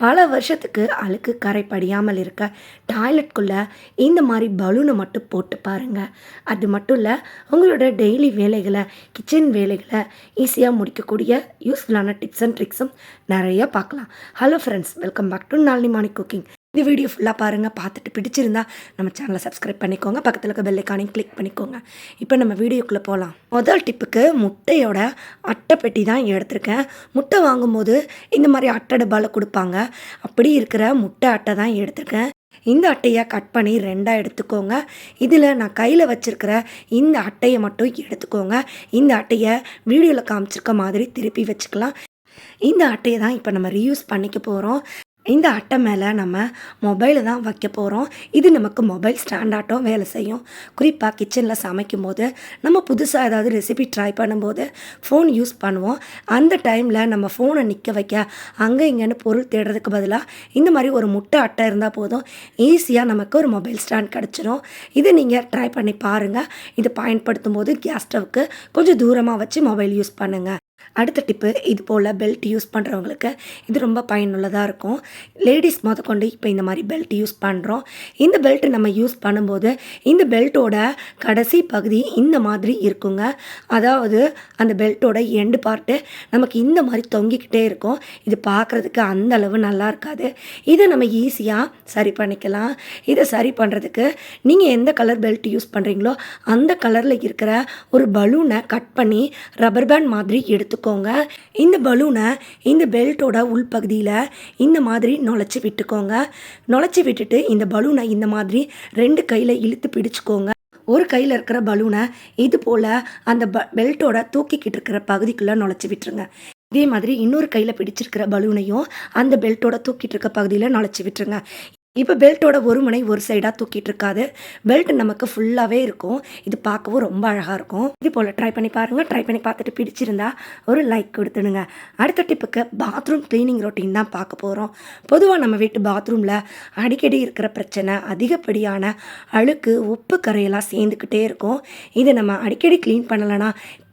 பல வருஷத்துக்கு அழுக்கு கரை படியாமல் இருக்க டாய்லெட்குள்ளே இந்த மாதிரி பலூனை மட்டும் போட்டு பாருங்கள் அது மட்டும் இல்லை உங்களோட டெய்லி வேலைகளை கிச்சன் வேலைகளை ஈஸியாக முடிக்கக்கூடிய யூஸ்ஃபுல்லான டிப்ஸ் அண்ட் ட்ரிக்ஸும் நிறைய பார்க்கலாம். Hello friends welcome back to Nalini morning cooking இந்த வீடியோ ஃபுல்லாக பாருங்கள் பார்த்துட்டு பிடிச்சிருந்தா நம்ம சேனலை சப்ஸ்கிரைப் பண்ணிக்கோங்க. பக்கத்தில் இருக்க பெல்லைக்கானையும் கிளிக் பண்ணிக்கோங்க. இப்போ நம்ம வீடியோக்குள்ளே போகலாம் முதல் டிப்புக்கு முட்டையோட அட்டைப்பெட்டி தான் எடுத்திருக்கேன். முட்டை வாங்கும்போது இந்த மாதிரி அட்டை டப்பாவில் கொடுப்பாங்க. அப்படி இருக்கிற முட்டை அட்டை தான் எடுத்திருக்கேன். இந்த அட்டையை கட் பண்ணி ரெண்டாக எடுத்துக்கோங்க. இதில் நான் கையில் வச்சுருக்கிற இந்த அட்டையை மட்டும் எடுத்துக்கோங்க. இந்த அட்டையை வீடியோவில் காமிச்சிருக்க மாதிரி திருப்பி வச்சுக்கலாம். இந்த அட்டையை தான் இப்போ நம்ம ரீயூஸ் பண்ணிக்க போகிறோம் இந்த அட்டை மேலே நம்ம மொபைலை தான் வைக்க போகிறோம் இது நமக்கு மொபைல் ஸ்டாண்டாட்டம் வேலை செய்யும். குறிப்பாக கிச்சனில் சமைக்கும் போது நம்ம புதுசாக ஏதாவது ரெசிபி ட்ரை பண்ணும்போது ஃபோன் யூஸ் பண்ணுவோம். அந்த டைமில் நம்ம ஃபோனை நிற்க வைக்க அங்கே இங்கேன்னு பொருள் தேடுறதுக்கு பதிலாக இந்த மாதிரி ஒரு முட்டை அட்டை இருந்தால் போதும். ஈஸியாக நமக்கு ஒரு மொபைல் ஸ்டாண்ட் கிடச்சிரும். இது நீங்கள் ட்ரை பண்ணி பாருங்கள் இது பயன்படுத்தும் போது கேஸ் ஸ்டவ்க்கு கொஞ்சம் தூரமாக வச்சு மொபைல் யூஸ் பண்ணுங்கள் அடுத்த டிப்பு இது போல் பெல்ட் யூஸ் பண்ணுறவங்களுக்கு இது ரொம்ப பயனுள்ளதாக இருக்கும். லேடிஸ் முத கொண்டு இப்போ இந்த மாதிரி பெல்ட் யூஸ் பண்ணுறோம் இந்த பெல்ட் நம்ம யூஸ் பண்ணும்போது இந்த பெல்ட்டோட கடைசி பகுதி இந்த மாதிரி இருக்குங்க. அதாவது அந்த பெல்ட்டோட எண்டு பார்ட்டு நமக்கு இந்த மாதிரி தொங்கிக்கிட்டே இருக்கும். இது பார்க்குறதுக்கு அந்த அளவு நல்லா இருக்காது. இதை நம்ம ஈஸியாக சரி பண்ணிக்கலாம். இதை சரி பண்ணுறதுக்கு நீங்கள் எந்த கலர் பெல்ட் யூஸ் பண்ணுறீங்களோ அந்த கலரில் இருக்கிற ஒரு பலூனை கட் பண்ணி ரப்பர் பேண்ட் மாதிரி எடுத்துக்கோங்க இந்த பலூனை இந்த பெல்ட்டோட உள்பகுதியில் இந்த மாதிரி நுழைச்சி விட்டுக்கோங்க. நுழைச்சி விட்டுட்டு இந்த பலூனை இந்த மாதிரி ரெண்டு கையில் இழுத்து பிடிச்சிக்கோங்க. ஒரு கையில் இருக்கிற பலூனை இது போல் அந்த ப பெல்ட்டோட தூக்கிக்கிட்டு இருக்கிற பகுதிக்குள்ளே நுழைச்சி விட்டுருங்க. இதே மாதிரி இன்னொரு கையில் பிடிச்சிருக்கிற பலூனையும் அந்த பெல்ட்டோட தூக்கிட்டு இருக்க பகுதியில் நுழைச்சி விட்டுருங்க. இப்போ பெல்ட்டோட ஒரு முனை ஒரு சைடாக தூக்கிட்டு இருக்காது பெல்ட் நமக்கு ஃபுல்லாகவே இருக்கும். இது பார்க்கவும் ரொம்ப அழகாக இருக்கும். இது போல் ட்ரை பண்ணி பாருங்கள் ட்ரை பண்ணி பார்த்துட்டு பிடிச்சிருந்தா ஒரு லைக் கொடுத்துடுங்க. அடுத்த டிப்புக்கு பாத்ரூம் க்ளீனிங் ரொட்டீன் தான் பார்க்க போகிறோம் பொதுவாக நம்ம வீட்டு பாத்ரூமில் அடிக்கடி இருக்கிற பிரச்சனை அதிகப்படியான அழுக்கு உப்பு கரையெல்லாம் சேர்ந்துக்கிட்டே இருக்கும். இதை நம்ம அடிக்கடி க்ளீன் பண்ணலைன்னா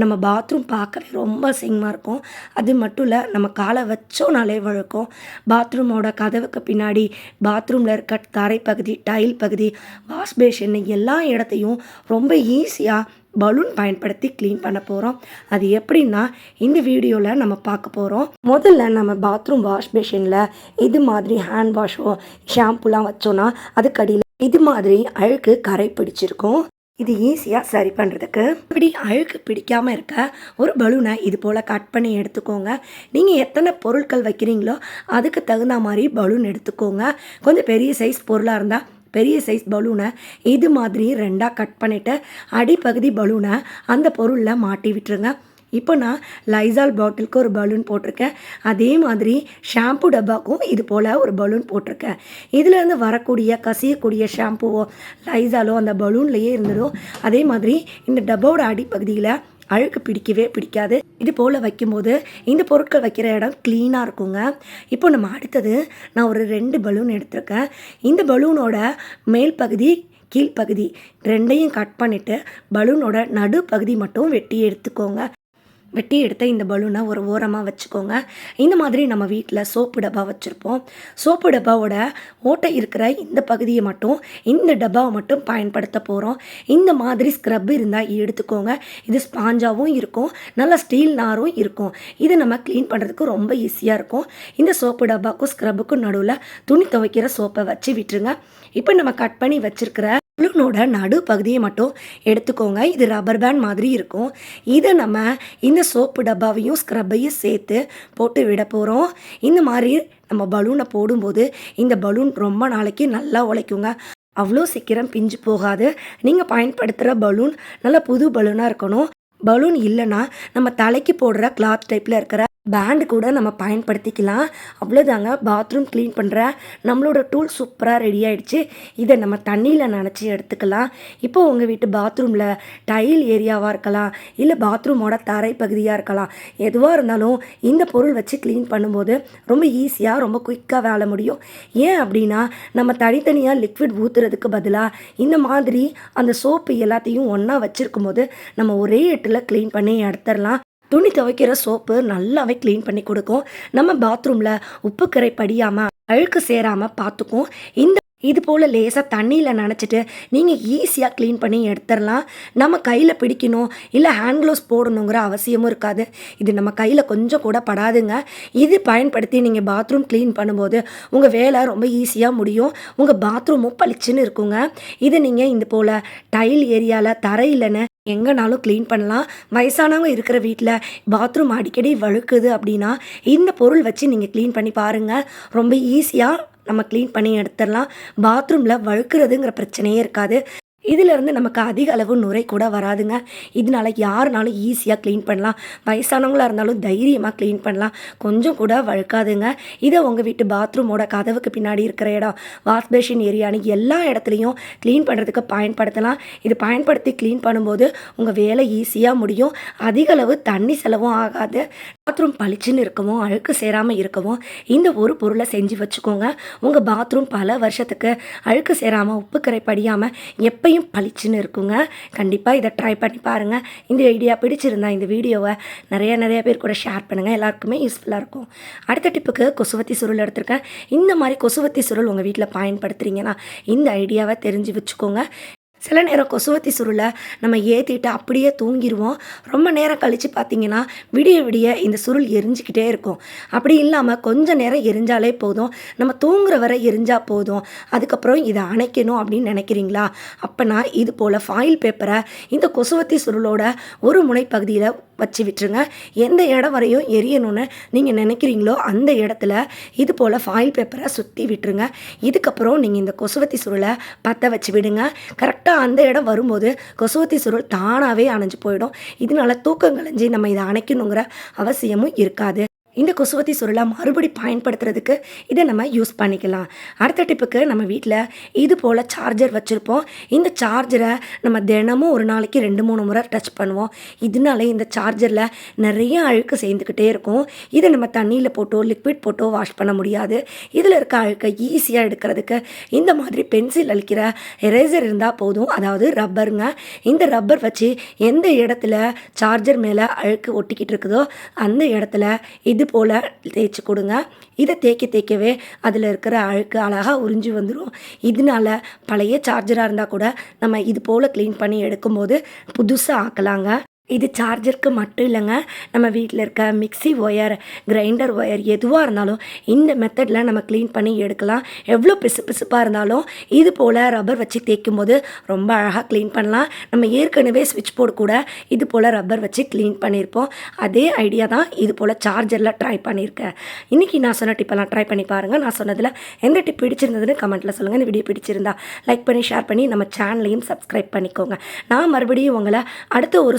நம்ம பாத்ரூம் பார்க்கவே ரொம்ப அசிங்கமாக இருக்கும். அது மட்டும் இல்லை நம்ம காலை வச்சோனாலே வழுக்கும். பாத்ரூமோட கதவுக்கு பின்னாடி பாத்ரூமில் இருக்க தரைப்பகுதி டைல் பகுதி வாஷ் பேஷன் எல்லா இடத்தையும் ரொம்ப ஈஸியாக பலூன் பயன்படுத்தி க்ளீன் பண்ண போகிறோம் அது எப்படின்னா இந்த வீடியோவில் நம்ம பார்க்க போகிறோம் முதல்ல நம்ம பாத்ரூம் வாஷ் பேஷனில் இது மாதிரி ஹேண்ட் வாஷோ ஷாம்புலாம் வச்சோன்னா அதுக்கடியில் இது மாதிரி அழுக்கு கரை பிடிச்சிருக்கும். இது ஈஸியாக சரி பண்ணுறதுக்கு இப்படி அழுக்கு பிடிக்காமல் இருக்க ஒரு பலூனை இது போல் கட் பண்ணி எடுத்துக்கோங்க. நீங்கள் எத்தனை பொருட்கள் வைக்கிறீங்களோ அதுக்கு தகுந்த மாதிரி பலூன் எடுத்துக்கோங்க. கொஞ்சம் பெரிய சைஸ் பொருளாக இருந்தால் பெரிய சைஸ் பலூனை இது மாதிரி ரெண்டாக கட் பண்ணிவிட்டு அடிப்பகுதி பலூனை அந்த பொருளில் மாட்டி விட்டுருங்க. இப்போ நான் லைசால் பாட்டிலுக்கு ஒரு பலூன் போட்டிருக்கேன். அதே மாதிரி ஷாம்பு டப்பாக்கும் இது போல் ஒரு பலூன் போட்டிருக்கேன். இதுலேருந்து வரக்கூடிய கசியக்கூடிய ஷாம்புவோ லைசாலோ அந்த பலூன்லேயே இருந்ததோ அதே மாதிரி இந்த டப்பாவோட அடிப்பகுதியில் அழுக்கு பிடிக்கவே பிடிக்காது. இது போல் வைக்கும்போது இந்த பொருட்கள் வைக்கிற இடம் க்ளீனாக இருக்குங்க. இப்போ நம்ம அடுத்தது நான் ஒரு ரெண்டு பலூன் எடுத்திருக்கேன். இந்த பலூனோட மேல் பகுதி கீழ்ப்பகுதி ரெண்டையும் கட் பண்ணிவிட்டு பலூனோட நடு பகுதி மட்டும் வெட்டி எடுத்துக்கோங்க. வெட்டி எடுத்த இந்த பலூனை ஒரு ஓரமாக வச்சுக்கோங்க. இந்த மாதிரி நம்ம வீட்டில் சோப்பு டப்பா வச்சுருப்போம். சோப்பு டப்பாவோட ஓட்டை இருக்கிற இந்த பகுதியை மட்டும் இந்த டப்பாவை மட்டும் பயன்படுத்த போகிறோம் இந்த மாதிரி ஸ்க்ரப் இருந்தால் எடுத்துக்கோங்க. இது ஸ்பாஞ்சாகவும் இருக்கும் நல்ல ஸ்டீல் நாரும் இருக்கும். இது நம்ம க்ளீன் பண்ணுறதுக்கு ரொம்ப ஈஸியாக இருக்கும். இந்த சோப்பு டப்பாக்கும் ஸ்க்ரப்புக்கும் நடுவில் துணி துவைக்கிற சோப்பை வச்சு விட்டுருங்க. இப்போ நம்ம கட் பண்ணி வச்சுருக்கிற பலூனோட நடு பகுதியை மட்டும் எடுத்துக்கோங்க. இது ரப்பர் பேண்ட் மாதிரி இருக்கும். இதை நம்ம இந்த சோப்பு டப்பாவையும் ஸ்க்ரப்பையும் சேர்த்து போட்டு விட போகிறோம் இந்த மாதிரி நம்ம பலூனை போடும்போது இந்த பலூன் ரொம்ப நாளைக்கு நல்லா உழைக்குங்க. அவ்வளோ சீக்கிரம் பிஞ்சு போகாது. நீங்கள் பயன்படுத்துகிற பலூன் நல்லா புது பலூனாக இருக்கணும். பலூன் இல்லைன்னா நம்ம தலைக்கு போடுற கிளாத் டைப்பில் இருக்கிற பேண்டு கூட நம்ம பயன்படுத்திக்கலாம். அவ்வளோதாங்க பாத்ரூம் க்ளீன் பண்ணுற நம்மளோட டூல் சூப்பராக ரெடி ஆகிடுச்சு இதை நம்ம தண்ணியில் நினச்சி எடுத்துக்கலாம். இப்போ உங்கள் வீட்டு பாத்ரூமில் டைல் ஏரியாவாக இருக்கலாம். இல்லை பாத்ரூமோட தரை பகுதியாக இருக்கலாம். எதுவாக இருந்தாலும் இந்த பொருள் வச்சு க்ளீன் பண்ணும்போது ரொம்ப ஈஸியாக ரொம்ப குயிக்காக வேலை முடியும். ஏன் அப்படின்னா நம்ம தனித்தனியாக லிக்விட் ஊற்றுறதுக்கு பதிலாக இந்த மாதிரி அந்த சோப்பு எல்லாத்தையும் ஒன்றா வச்சுருக்கும் போது நம்ம ஒரே எட்டில் க்ளீன் பண்ணி எடுத்துடலாம். துணி துவைக்கிற சோப்பு நல்லாவே க்ளீன் பண்ணி கொடுக்கும். நம்ம பாத்ரூமில் உப்பு கரை படியாமல் அழுக்கு சேராமல் பார்த்துக்கும் இந்த இது போல் லேசாக தண்ணியில் நினச்சிட்டு நீங்கள் ஈஸியாக க்ளீன் பண்ணி எடுத்துடலாம். நம்ம கையில் பிடிக்கணும் இல்லை ஹேண்ட் க்ளவுஸ் போடணுங்கிற அவசியமும் இருக்காது. இது நம்ம கையில் கொஞ்சம் கூட படாதுங்க. இது பயன்படுத்தி நீங்கள் பாத்ரூம் க்ளீன் பண்ணும்போது உங்கள் வேலை ரொம்ப ஈஸியாக முடியும். உங்கள் பாத்ரூமும் பளிச்சுன்னு இருக்குங்க. இது நீங்கள் இந்த போல் டைல் ஏரியாவில் தரையில்னு எங்கேனாலும் க்ளீன் பண்ணலாம். வயசானவங்க இருக்கிற வீட்டில் பாத்ரூம் அடிக்கடி வழுக்குது அப்படின்னா இந்த பொருள் வச்சு நீங்கள் க்ளீன் பண்ணி பாருங்கள் ரொம்ப ஈஸியாக நம்ம க்ளீன் பண்ணி எடுத்துடலாம். பாத்ரூமில் வழுக்கிறதுங்கிற பிரச்சனையே இருக்காது. இதிலிருந்து நமக்கு அதிக அளவு நுரை கூட வராதுங்க. இதனால யாருனாலும் ஈஸியாக க்ளீன் பண்ணலாம். வயசானவங்களாக இருந்தாலும் தைரியமாக க்ளீன் பண்ணலாம். கொஞ்சம் கூட வழுக்காதுங்க. இதை உங்கள் வீட்டு பாத்ரூமோட கதவுக்கு பின்னாடி இருக்கிற இடம் வாஷ் பேஷின் ஏரியான்னு எல்லா இடத்துலையும் க்ளீன் பண்ணுறதுக்கு பயன்படுத்தலாம். இது பயன்படுத்தி க்ளீன் பண்ணும்போது உங்கள் வேலை ஈஸியாக முடியும். அதிக அளவு தண்ணி செலவும் ஆகாது. பாத்ரூம் பளிச்சுன்னு இருக்கவும் அழுக்கு சேராமல் இருக்கவும் இந்த ஒரு பொருளை செஞ்சு வச்சுக்கோங்க. உங்கள் பாத்ரூம் பல வருஷத்துக்கு அழுக்கு சேராமல் உப்பு கரை படியாமல் எப்பயும் பளிச்சுன்னு இருக்குங்க. கண்டிப்பாக இதை ட்ரை பண்ணி பாருங்கள் இந்த ஐடியா பிடிச்சிருந்தா இந்த வீடியோவை நிறைய நிறைய பேர் கூட ஷேர் பண்ணுங்கள் எல்லாருக்குமே யூஸ்ஃபுல்லாக இருக்கும். அடுத்த டிப்புக்கு கொசுவத்தி சுருள் எடுத்திருக்கேன். இந்த மாதிரி கொசுவத்தி சுருள் உங்கள் வீட்டில் பயன்படுத்துகிறீங்கன்னா இந்த ஐடியாவை தெரிஞ்சு வச்சுக்கோங்க. சில நேரம் கொசுவத்தி சுருளை நம்ம ஏற்றிட்டு அப்படியே தூங்கிடுவோம் ரொம்ப நேரம் கழித்து பார்த்தீங்கன்னா விடிய விடிய இந்த சுருள் எரிஞ்சிக்கிட்டே இருக்கும். அப்படி இல்லாமல் கொஞ்ச நேரம் எரிஞ்சாலே போதும். நம்ம தூங்குற வரை எரிஞ்சால் போதும். அதுக்கப்புறம் இதை அணைக்கணும் அப்படின்னு நினைக்கிறீங்களா? அப்போனா இது போல் ஃபாயில் பேப்பரை இந்த கொசுவத்தி சுருளோட ஒரு முனைப்பகுதியில் வச்சு விட்டுருங்க எந்த இடம் வரையும் எரியணும்னு நீங்கள் நினைக்கிறீங்களோ அந்த இடத்துல இது போல் ஃபாயில் பேப்பரை சுற்றி விட்டுருங்க. இதுக்கப்புறம் நீங்கள் இந்த கொசுவத்தி சுருளை பற்ற வச்சு விடுங்க. கரெக்டாக அந்த இடம் வரும்போது கொசுவத்தி சுருள் தானாகவே அணைஞ்சு போயிடும். இதனால தூக்கம் கலைஞ்சி நம்ம இதை அணைக்கணுங்கிற அவசியமும் இருக்காது. இந்த கொசுவத்தி சுருளை மறுபடி பயன்படுத்துறதுக்கு இதை நம்ம யூஸ் பண்ணிக்கலாம். அடுத்த டிப்புக்கு நம்ம வீட்டில் இது போல் சார்ஜர் வச்சுருப்போம். இந்த சார்ஜரை நம்ம தினமும் ஒரு நாளைக்கு ரெண்டு மூணு முறை டச் பண்ணுவோம். இதனால இந்த சார்ஜரில் நிறைய அழுக்கு சேர்ந்துக்கிட்டே இருக்கும். இதை நம்ம தண்ணியில் போட்டோ லிக்விட் போட்டோ வாஷ் பண்ண முடியாது. இதில் இருக்க அழுக்கை ஈஸியாக எடுக்கிறதுக்கு இந்த மாதிரி பென்சில் அழிக்கிற எரேசர் இருந்தால் போதும். அதாவது ரப்பருங்க இந்த ரப்பர் வச்சு எந்த இடத்துல சார்ஜர் மேலே அழுக்கு ஒட்டிக்கிட்டு இருக்குதோ அந்த இடத்துல இது போல் தேய்ச்சி கொடுங்க. இதை தேய்க்க தேய்க்கவே அதில் இருக்கிற அழுக்கு அழகாக உறிஞ்சி வந்துடும் இதனால பழைய சார்ஜராக இருந்தால் கூட நம்ம இது போல் க்ளீன் பண்ணி எடுக்கும்போது புதுசாக ஆக்கலாங்க. இது சார்ஜருக்கு மட்டும் இல்லைங்க. நம்ம வீட்டில் இருக்க மிக்ஸி ஒயர் கிரைண்டர் ஒயர் எதுவாக இருந்தாலும் இந்த மெத்தடில் நம்ம க்ளீன் பண்ணி எடுக்கலாம். எவ்வளோ பிசு பிசுப்பாக இருந்தாலும் இது போல் ரப்பர் வச்சு தேய்க்கும் போது ரொம்ப அழகாக க்ளீன் பண்ணலாம். நம்ம ஏற்கனவே ஸ்விட்ச் போர்டு கூட இது போல் ரப்பர் வச்சு க்ளீன் பண்ணியிருப்போம். அதே ஐடியா தான் இது போல் சார்ஜரில் ட்ரை பண்ணியிருக்கேன். இன்றைக்கி நான் சொன்ன டிப்பெல்லாம் ட்ரை பண்ணி பாருங்கள் நான் சொன்னதில் எந்த டிப் பிடிச்சிருந்ததுன்னு கமெண்ட்டில் சொல்லுங்கள் இந்த வீடியோ பிடிச்சிருந்தா லைக் பண்ணி ஷேர் பண்ணி நம்ம சேனலையும் சப்ஸ்கிரைப் பண்ணிக்கோங்க. நான் மறுபடியும் உங்களை அடுத்த ஒரு